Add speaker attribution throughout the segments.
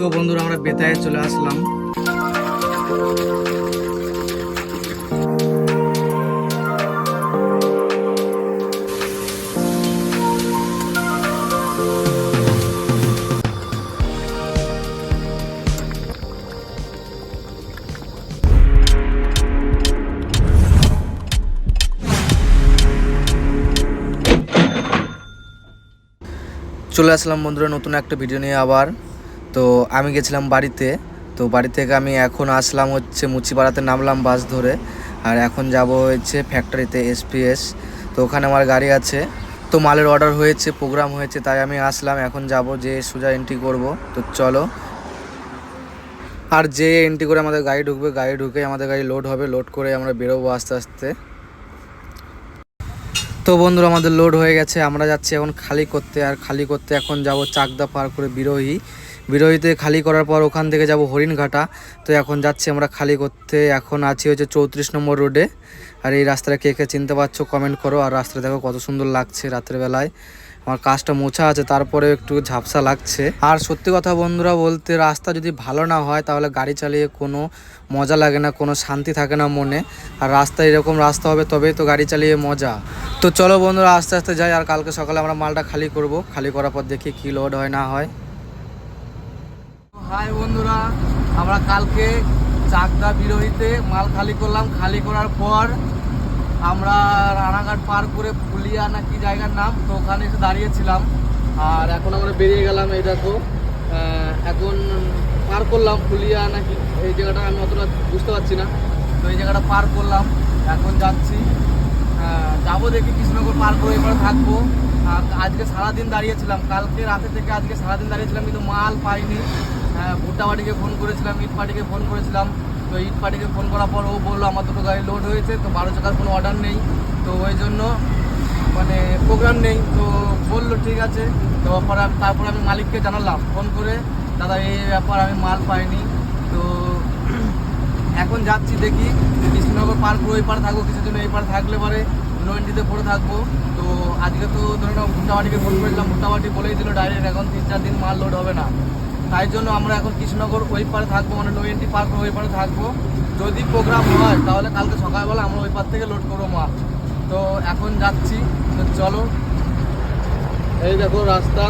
Speaker 1: তো বন্ধুরা আমরা বেতায় চলে আসলাম। চলে আসলাম বন্ধুরা নতুন একটা ভিডিও নিয়ে আবার। তো আমি গেছিলাম বাড়িতে, তো বাড়ি থেকে আমি এখন আসলাম হচ্ছে মুচিপাড়াতে নামলাম বাস ধরে, আর এখন যাব হচ্ছে ফ্যাক্টরিতে এসপিএস তো ওখানে আমার গাড়ি আছে। তো মালের অর্ডার হয়েছে প্রোগ্রাম হয়েছে, তাই আমি আসলাম, এখন যাব যে সোজা এন্ট্রি করব, তো চলো। আর যে এন্ট্রি করে আমাদের গাড়ি ঢুকবে, গাড়ি ঢুকে আমাদের গাড়ি লোড হবে লোড করে আমরা বেরোবো আস্তে আস্তে। তো বন্ধুরা, আমাদের লোড হয়ে গেছে, আমরা যাচ্ছি এখন খালি করতে, আর খালি করতে এখন যাব চাকদা পার করে বিরোহী। বিরোহীতে খালি করার পর ওখান থেকে যাব হরিণঘাটা। তো এখন যাচ্ছি আমরা খালি করতে। এখন আছি হচ্ছে চৌত্রিশ নম্বর রোডে। আর এই রাস্তাটা কে কে চিনতে পারছ কমেন্ট করো। আর রাস্তাটা দেখো কত সুন্দর লাগছে রাতের বেলায়। আমার কাজটা মোছা আছে তারপরে একটু ঝাপসা লাগছে। আর সত্যি কথা বন্ধুরা বলতে, রাস্তা যদি ভালো না হয়, তাহলে গাড়ি চালিয়ে কোনো মজা লাগে না, কোনো শান্তি থাকে না মনে। আর রাস্তা এরকম রাস্তা হবে, তবেই তো গাড়ি চালিয়ে মজা। তো চলো বন্ধুরা, আস্তে আস্তে যাই। আর কালকে সকালে আমরা মালটা খালি করব। খালি করার পর দেখি কী লোড হয়, না হয়। হাই বন্ধুরা, আমরা কালকে চাকদা বিরোহীতে মাল খালি করলাম। খালি করার পর আমরা রানাঘাট পার করে ফুলিয়া না কি জায়গার নাম, তো ওখানে এসে দাঁড়িয়েছিলাম। আর এখন আমরা বেরিয়ে গেলাম, এই দেখো এখন পার করলাম ফুলিয়া নাকি, এই জায়গাটা আমি অতটা বুঝতে পারছি না। তো এই জায়গাটা পার করলাম, এখন যাচ্ছি। যাব দেখি কৃষ্ণনগর পার করে এবার থাকব। আজকে সারাদিন দাঁড়িয়েছিলাম, কালকে রাতে থেকে আজকে সারাদিন দাঁড়িয়েছিলাম, কিন্তু মাল পাইনি। ভুট্টা পাটিকে ফোন করেছিলাম ইট পার্টিকে ফোন করেছিলাম। তো ইট পার্টিকে ফোন করার পর ও বলল, আমার দুটো গাড়ি লোড হয়েছে, তো বারো চাকার কোনো অর্ডার নেই। তো ওই জন্য মানে প্রোগ্রাম নেই। তো বলল, ঠিক আছে। তো আমি, তারপর আমি মালিককে জানালাম ফোন করে, দাদা, এই ব্যাপার আমি মাল পাইনি। তো এখন যাচ্ছি দেখি, কৃষ্ণনগর পার করে ওই পারে থাকব, কিছুদিন এই পারে থাকলে পরে নয়নটিতে পড়ে থাকব। তো আজকে তো ধরে নাও ভুট্টাবাটিকে ফোন করেছিলাম ভুট্টাবাটি বলেই দিল, ডাইরেক্ট এখন তিন চার দিন মাল লোড হবে না। তাই জন্য আমরা এখন কৃষ্ণনগর ওই পারে থাকব মানে নয়নটি পার করে ওই পারে থাকব। যদি প্রোগ্রাম হয়, তাহলে কালকে সকালবেলা আমরা ওই পার থেকে লোড করব মাল। তো এখন যাচ্ছি, তো চলো। এই দেখো রাস্তা।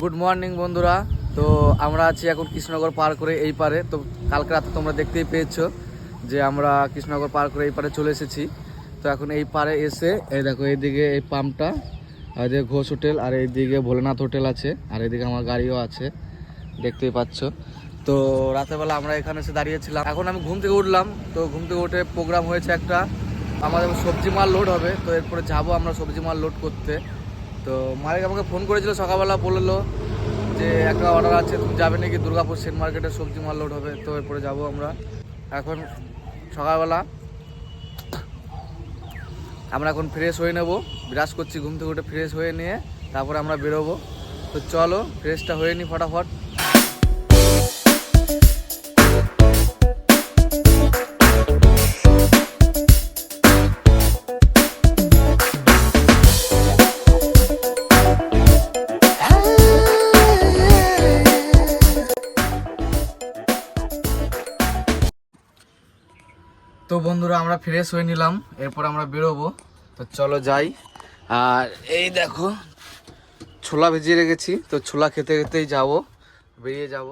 Speaker 1: গুড মর্নিং বন্ধুরা। তো আমরা আছি এখন কৃষ্ণনগর পার করে এই পারে। তো কালকে রাতে তোমরা দেখতেই পেয়েছ যে আমরা কৃষ্ণনগর পার করে এই পারে চলে এসেছি। তো এখন এই পারে এসে, এই দেখো, এইদিকে এই পাম্পটা, আর এদিকে ঘোষ হোটেল, আর এইদিকে ভোলেনাথ হোটেল আছে, আর এদিকে আমার গাড়িও আছে, দেখতেই পাচ্ছ। তো রাতেরবেলা আমরা এখানে এসে দাঁড়িয়েছিলাম। এখন আমি ঘুম থেকে উঠলাম, তো ঘুম থেকে উঠে প্রোগ্রাম হয়েছে একটা, আমাদের সবজি মাল লোড হবে, তো এরপরে যাব আমরা সবজি মাল লোড করতে। তো মালিক আমাকে ফোন করেছিল, সকালবেলা বলল যে একটা অর্ডার আছে, তুমি যাবে নাকি দুর্গাপুর সেন্ট মার্কেটে সবজি মাল লোড হবে? তো এরপরে যাব আমরা। এখন সকালবেলা আমরা এখন ফ্রেশ হয়ে নেব। ব্রাশ করছি, ঘুম থেকে উঠে ফ্রেশ হয়ে নিয়ে তারপরে আমরা বেরোবো। তো চলো ফ্রেশটা হয়ে নি ফটাফট। তো বন্ধুরা, আমরা ফ্রেশ হয়ে নিলাম। এরপর আমরা বেরোবো। তো চলো যাই। আর এই দেখো, ছোলা ভেজিয়ে রেখেছি। তো ছোলা খেতে খেতেই যাব, বেরিয়ে যাব।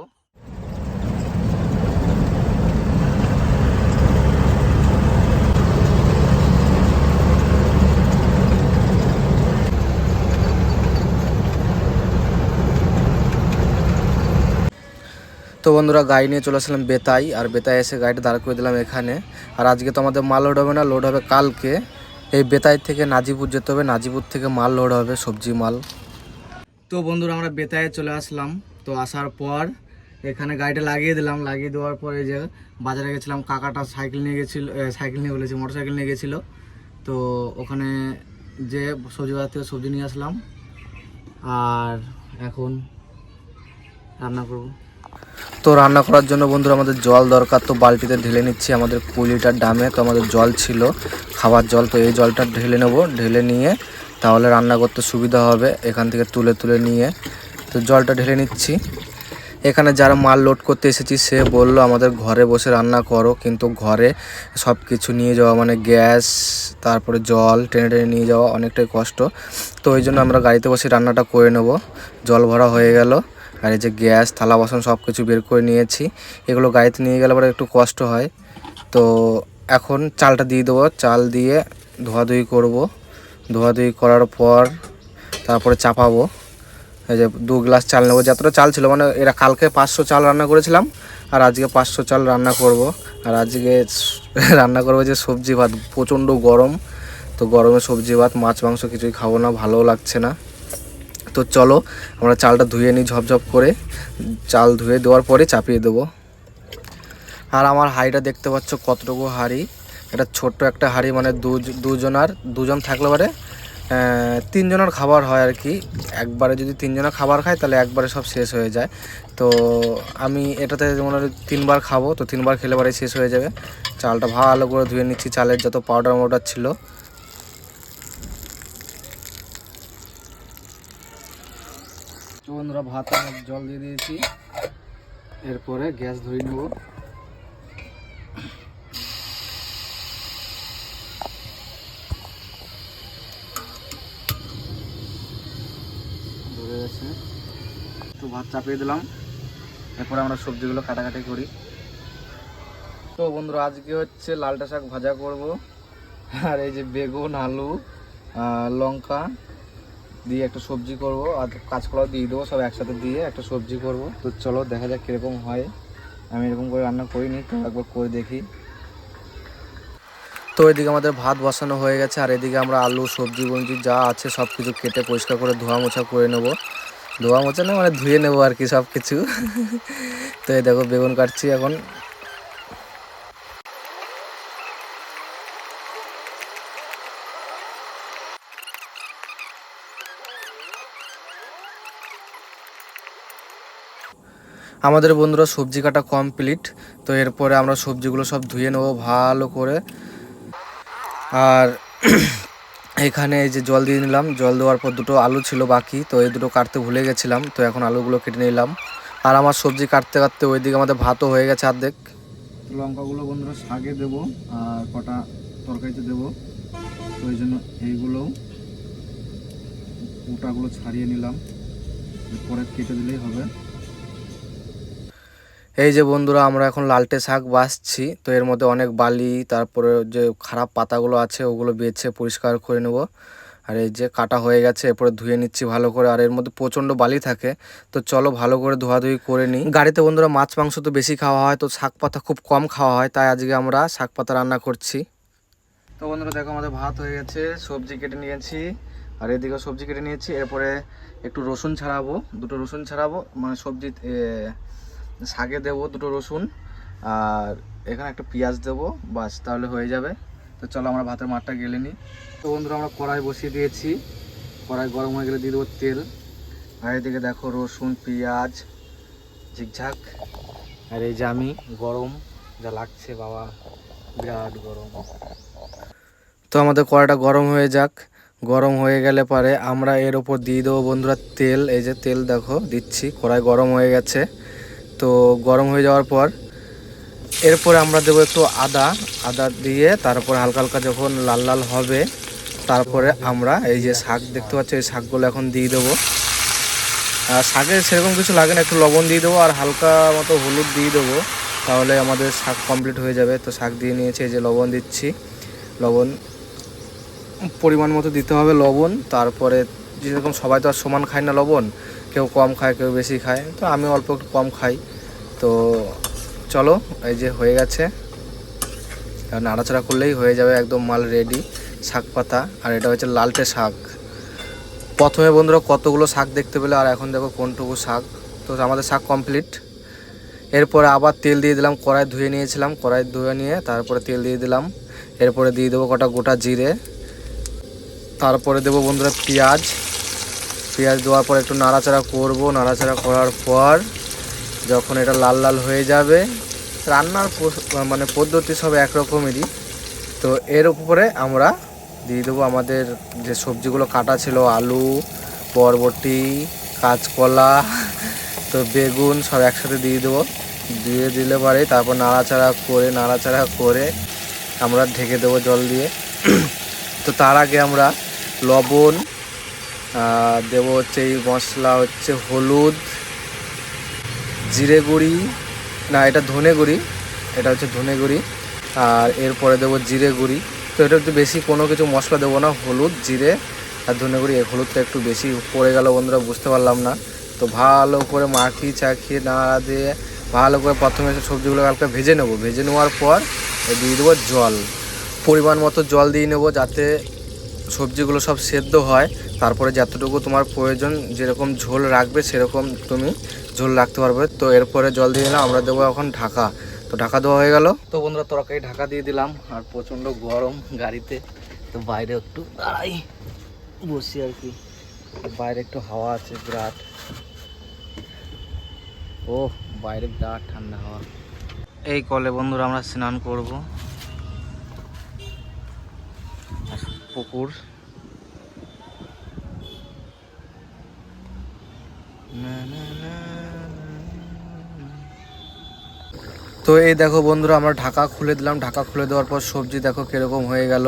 Speaker 1: তো বন্ধুরা, গাড়ি নিয়ে চলে আসলাম বেতাই, আর বেতায় এসে গাড়িটা দাঁড় করে দিলাম এখানে। আর আজকে তো আমাদের মাল লোড হবে না লোড হবে কালকে। এই বেতাই থেকে নাজিপুর যেতে হবে, নাজিপুর থেকে মাল লোড হবে, সবজি মাল। তো বন্ধুরা, আমরা বেতায় চলে আসলাম। তো আসার পর এখানে গাড়িটা লাগিয়ে দিলাম। লাগিয়ে দেওয়ার পরে যে বাজারে গেছিলাম, কাকাটা সাইকেল নিয়ে গেছিল সাইকেল নিয়ে বলেছি মোটর সাইকেল নিয়ে গেছিল। তো ওখানে যে সবজি বাজার থেকে সবজি নিয়ে আসলাম। আর এখন রান্না করব। তো রান্না করার জন্য বন্ধুরা আমাদের জল দরকার, তো বালতিতে ঢেলে নিচ্ছি আমাদের কুড়ি লিটার ডামে, তো আমাদের জল ছিল, খাবার জল, তো এই জলটা ঢেলে নেব, ঢেলে নিয়ে তাহলে রান্না করতে সুবিধা হবে, এখান থেকে তুলে তুলে নিয়ে, তো জলটা ঢেলে নিচ্ছি। এখানে যারা মাল লোড করতে এসেছি, সে বলল আমাদের ঘরে বসে রান্না করো, কিন্তু ঘরে সব কিছু নিয়ে যাওয়া মানে গ্যাস, তারপরে জল, টেনে টেনে নিয়ে যাওয়া অনেকটাই কষ্ট, তো ওই জন্য আমরা গাড়িতে বসে রান্নাটা করে নেব, জল ভরা হয়ে গেল। আর এই যে গ্যাস, থালা, বাসন সব কিছু বের করে নিয়েছি। এগুলো গাড়িতে নিয়ে গেলে পরে একটু কষ্ট হয়। তো এখন চালটা দিয়ে দেবো। চাল দিয়ে ধোয়াধুয়ি করব। ধোয়াধুয়ি করার পর তারপরে চাপাবো। এই যে দু গ্লাস চাল নেব। যতটা চাল ছিল মানে এরা কালকে পাঁচশো চাল রান্না করেছিলাম, আর আজকে পাঁচশো চাল রান্না করব। আর আজকে রান্না করব যে সবজি ভাত। প্রচণ্ড গরম। তো গরমে সবজি ভাত, মাছ, মাংস কিছুই খাব না, ভালোও লাগছে না। তো চলো, আমরা চালটা ধুয়ে নিই ঝপঝপ করে। চাল ধুয়ে দেওয়ার পরে চাপিয়ে দেবো। আর আমার হাঁড়িটা দেখতে পাচ্ছ কতটুকু হাঁড়ি। এটা ছোট্ট একটা হাঁড়ি মানে দুজনার, দুজন থাকলে পারে তিনজনের খাবার হয় আর কি। একবারে যদি তিনজনের খাবার খায়, তাহলে একবারে সব শেষ হয়ে যায়। তো আমি এটাতে মনে হয় তিনবার খাব, তো তিনবার খেলে পরে শেষ হয়ে যাবে। চালটা ভালো করে ধুয়ে নিচ্ছি, চালের যত পাউডার মাউডার ছিল। বন্ধুরা, ভাত জল দিয়ে দিয়েছি। এরপরে গ্যাস ধরে নেব। ধরে গেছে। তো ভাত চাপিয়ে দিলাম। এরপরে আমরা সবজিগুলো কাটাকাটি করি। তো বন্ধুরা, আজকে হচ্ছে লালটা শাক ভাজা করব। আর এই যে বেগুন, আলু লঙ্কা দিয়ে একটা সবজি করব, আর কাঁচকলাও দিয়ে দেবো, সব একসাথে দিয়ে একটা সবজি করব। তো চলো দেখা যাক কীরকম হয়। আমি এরকম করে রান্না করিনি, তো একবার করে দেখি। তো এদিকে আমাদের ভাত বসানো হয়ে গেছে, আর এদিকে আমরা আলু, সবজি বঞ্জি যা আছে সব কিছু কেটে পরিষ্কার করে ধোয়া মোছা করে নেব। ধোয়া মোছা না মানে ধুয়ে নেব আর কি সব কিছু তো এই দেখো বেগুন কাটছি এখন। আমাদের বন্ধুরা সবজি কাটা কমপ্লিট তো এরপরে আমরা সবজিগুলো সব ধুয়ে নেব ভালো করে। আর এখানে এই যে জল দিয়ে নিলাম। জল দেওয়ার পর দুটো আলু ছিল বাকি, তো এই দুটো কাটতে ভুলে গেছিলাম, তো এখন আলুগুলো কেটে নিলাম। আর আমার সবজি কাটতে কাটতে ওইদিকে আমাদের ভাতও হয়ে গেছে অর্ধেক। লঙ্কাগুলো বন্ধুরা শাকে দেবো, আর কটা তরকারিতে দেবো। তো ওই জন্য এইগুলো ওটাগুলো ছাড়িয়ে নিলাম। পরে কেটে দিলেই হবে। এই যে বন্ধুরা, আমরা এখন লালটে শাক বাছছি। তো এর মধ্যে অনেক বালি, তারপরে যে খারাপ পাতাগুলো আছে, ওগুলো বেছে পরিষ্কার করে নেব। আর এই যে কাটা হয়ে গেছে, এরপরে ধুয়ে নিচ্ছি ভালো করে। আর এর মধ্যে প্রচণ্ড বালি থাকে, তো চলো ভালো করে ধোয়াধুয়ি করে নিই। গাড়িতে বন্ধুরা, মাছ, মাংস তো বেশি খাওয়া হয়, তো শাক পাতা খুব কম খাওয়া হয়, তাই আজকে আমরা শাক পাতা রান্না করছি। তো বন্ধুরা, দেখো আমাদের ভাত হয়ে গেছে, সবজি কেটে নিয়েছি। আর এদিকে সবজি কেটে নিয়েছি, এরপরে একটু রসুন ছাড়াবো, দুটো রসুন ছাড়াবো মানে সবজি শাকে দেবো দুটো রসুন, আর এখানে একটা পেঁয়াজ দেবো, বাস তাহলে হয়ে যাবে। তো চলো আমরা ভাতের মাঠটা গেলে নিই তো বন্ধুরা, আমরা কড়াই বসিয়ে দিয়েছি। কড়াই গরম হয়ে গেলে দিয়ে দেবো তেল। আর এদিকে দেখো রসুন, পেঁয়াজ, ঝিকঝাক, আর এই যে আমি, গরম যা লাগছে বাবা, বিরাট গরম। তো আমাদের কড়াইটা গরম হয়ে যাক। গরম হয়ে গেলে পরে আমরা এর ওপর দিয়ে দেবো বন্ধুরা তেল। এই যে তেল দেখো, দিচ্ছি। কড়াই গরম হয়ে গেছে। তো গরম হয়ে যাওয়ার পর এরপরে আমরা দেবো একটু আদা আদা দিয়ে তারপর হালকা হালকা যখন লাল লাল হবে, তারপরে আমরা এই যে শাক দেখতে পাচ্ছি, এই শাকগুলো এখন দিয়ে দেবো। আর শাকে সেরকম কিছু লাগে না, একটু লবণ দিয়ে দেবো আর হালকা মতো হলুদ দিয়ে দেবো, তাহলে আমাদের শাক কমপ্লিট হয়ে যাবে। তো শাক দিয়ে নিয়েছি, এই যে লবণ দিচ্ছি। লবণ পরিমাণ মতো দিতে হবে লবণ, তারপরে যেরকম সবাই তো আর সমান খায় না লবণ কেউ কম খায়, কেউ বেশি খায়। তো আমি অল্প একটু কম খাই। তো চলো, এই যে হয়ে গেছে। নাড়াচাড়া করলেই হয়ে যাবে একদম মাল রেডি শাক পাতা। আর এটা হচ্ছে লালটে শাক। প্রথমে বন্ধুরা কতগুলো শাক দেখতে পেলে, আর এখন দেখো কোনটুকু শাক। তো আমাদের শাক কমপ্লিট এরপরে আবার তেল দিয়ে দিলাম, কড়াই ধুয়ে নিয়েছিলাম। কড়াই ধুয়ে নিয়ে তারপরে তেল দিয়ে দিলাম। এরপরে দিয়ে দেবো কটা গোটা জিরে। তারপরে দেবো বন্ধুরা পেঁয়াজ। পেঁয়াজ দেওয়ার পর একটু নাড়াচাড়া করব। নাড়াচাড়া করার পর যখন এটা লাল লাল হয়ে যাবে, রান্নার মানে পদ্ধতি সব একরকমেরই। তো এর উপরে আমরা দিয়ে দেবো আমাদের যে সবজিগুলো কাটা ছিল, আলু, বরবটি, কাঁচকলা, তো বেগুন সব একসাথে দিয়ে দেবো। দিয়ে দিলে পরে তারপর নাড়াচাড়া করে নাড়াচাড়া করে আমরা ঢেকে দেবো জল দিয়ে। তো তার আগে আমরা লবণ দেবো হচ্ছে এই মশলা হচ্ছে হলুদ, জিরে গুঁড়ি, না, এটা ধনে গুঁড়ি, এটা হচ্ছে ধনে গুঁড়ি, আর এরপরে দেবো জিরে গুঁড়ি। তো এটা একটু বেশি কোনো কিছু মশলা দেবো না, হলুদ, জিরে আর ধনে গুঁড়ি হলুদটা একটু বেশি পড়ে গেল বন্ধুরা, বুঝতে পারলাম না। তো ভালো করে মাখিয়ে চাখিয়ে নাড়া দিয়ে ভালো করে প্রথমে সবজিগুলো হালকা ভেজে নেব। ভেজে নেওয়ার পর দিয়ে দেবো জল, পরিমাণ মতো জল দিয়ে নেব যাতে সবজিগুলো সব সেদ্ধ হয়, তারপরে যতটুকু তোমার প্রয়োজন, যেরকম ঝোল রাখবে সেরকম তুমি ঝোল রাখতে পারবে। তো এরপরে জল দিয়ে দিলাম, আমরা দেবো এখন ঢাকা। তো ঢাকা দেওয়া হয়ে গেল। তো বন্ধুরা, তরকারি ঢাকা দিয়ে দিলাম, আর প্রচণ্ড গরম গাড়িতে। তো বাইরে একটু দাঁড়াই, বসি আর কি। বাইরে একটু হাওয়া আছে, বিরাট। ও বাইরে বিরাট ঠান্ডা হাওয়া। এই কলে বন্ধুরা, আমরা স্নান করব। পুকুর। তো এই দেখো বন্ধুরা, আমরা ঢাকা খুলে দিলাম। ঢাকা খুলে দেওয়ার পর সবজি দেখো কীরকম হয়ে গেল।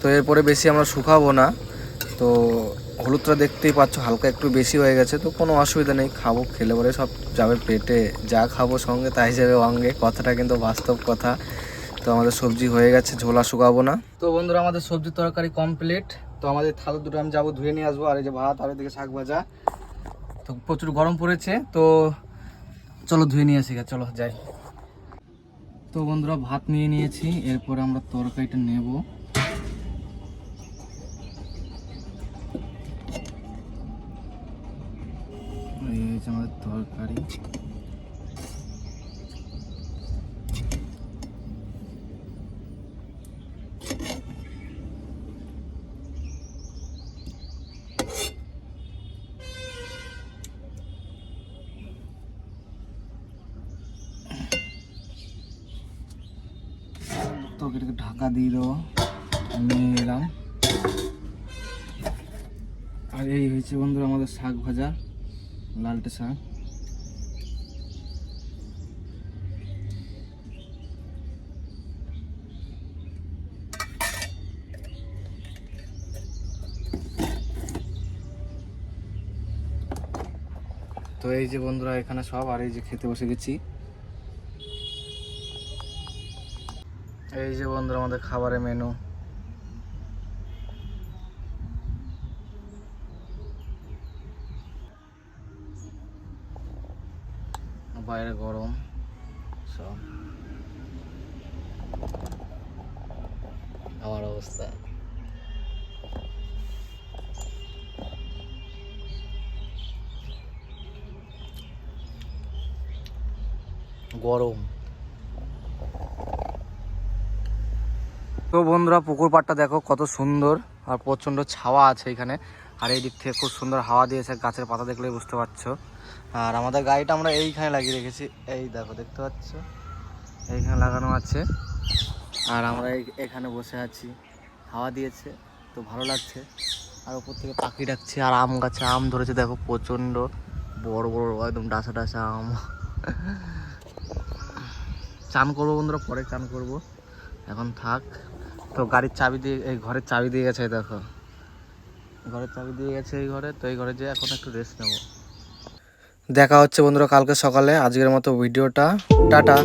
Speaker 1: তো এরপরে বেশি আমরা শুকাবো না। তো হলুদটা দেখতেই পাচ্ছ, হালকা একটু বেশি হয়ে গেছে। তো কোনো অসুবিধা নেই, খাব, খেলে পরে সব যাবে পেটে। যা খাব সঙ্গে, তাই যাবে অঙ্গে। কথাটা কিন্তু বাস্তব কথা। তো আমাদের সবজি হয়ে গেছে, ঝোলা শুকাবো না। তো বন্ধুরা, আমাদের সবজি তরকারি কমপ্লিট তো আমাদের থালা দুটো আমি যাব ধুয়ে নিয়ে আসব, আর এই যে ভাত, আর এদিকে শাক ভাজা। তো প্রচুর গরম পড়েছে, তো চলো ধুয়ে নিয়ে আসি চলো যাই। তো বন্ধুরা, ভাত নিয়ে নিয়েছি, এরপর আমরা তরকারিটা নেব। এই হচ্ছে আমাদের তরকারি। দিয়ে নিয়ে এলাম। আর এই হয়েছে বন্ধুরা আমাদের শাক ভাজা, লালটে শাক। তো এই যে বন্ধুরা, এখানে সব আর এই যে খেতে বসে গেছি। এই যে বন্ধুরা আমাদের খাবারের মেনু বাইরে গরম সব আমার অবস্থা। গরম। তো বন্ধুরা, পুকুর পাড়টা দেখো কত সুন্দর আর প্রচণ্ড ছাওয়া আছে এখানে। আর এই দিক থেকে খুব সুন্দর হাওয়া দিয়েছে, গাছের পাতা দেখলেই বুঝতে পারছ। আর আমাদের গাড়িটা আমরা এইখানে লাগিয়ে রেখেছি। এই দেখো, দেখতে পাচ্ছ? এইখানে লাগানো আছে। আর আমরা এখানে বসে আছি। হাওয়া দিয়েছে, তো ভালো লাগছে। আর ওপর থেকে পাখি ডাকছে, আর আম গাছে আম ধরেছে, দেখো প্রচণ্ড। বড় বড়, একদম ডাসা ডাসা আম। চান করব বন্ধুরা, পরে চান করব। এখন থাক। তো গাড়ির চাবি দিয়ে, এই ঘরের চাবি দিয়ে গেছে দেখো। ঘরের চাবি দিয়ে গেছে এই ঘরে, তো এই ঘরে যে এখন একটু রেস্ট নেব। দেখা হচ্ছে বন্ধুরা কালকে সকালে। আজকের মতো ভিডিওটা। টাটা।